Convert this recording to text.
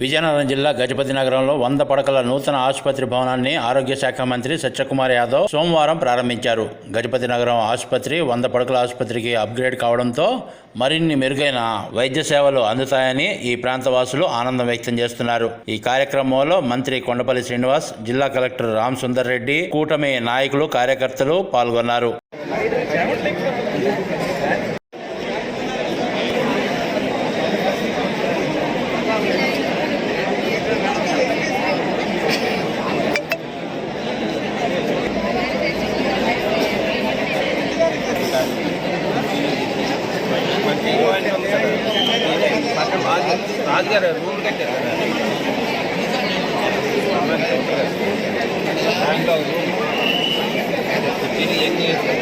విజయనగరం జిల్లా గజపతి నగరంలో వంద పడకల నూతన ఆసుపత్రి భవనాన్ని ఆరోగ్య శాఖ మంత్రి సత్యకుమార్ యాదవ్ సోమవారం ప్రారంభించారు. గజపతి నగరం ఆసుపత్రి వంద పడకల ఆసుపత్రికి అప్గ్రేడ్ కావడంతో మరిన్ని మెరుగైన వైద్య సేవలు అందుతాయని ఈ ప్రాంత వాసులు ఆనందం వ్యక్తం చేస్తున్నారు. ఈ కార్యక్రమంలో మంత్రి కొండపల్లి శ్రీనివాస్ జిల్లా కలెక్టర్ రామ్ సుందర్ రెడ్డి కూటమి నాయకులు కార్యకర్తలు పాల్గొన్నారు. రాజుగారు రూమ్ కట్టారు కదా దాంట్లో రూమ్ తిరిగి ఏం చేస్తారు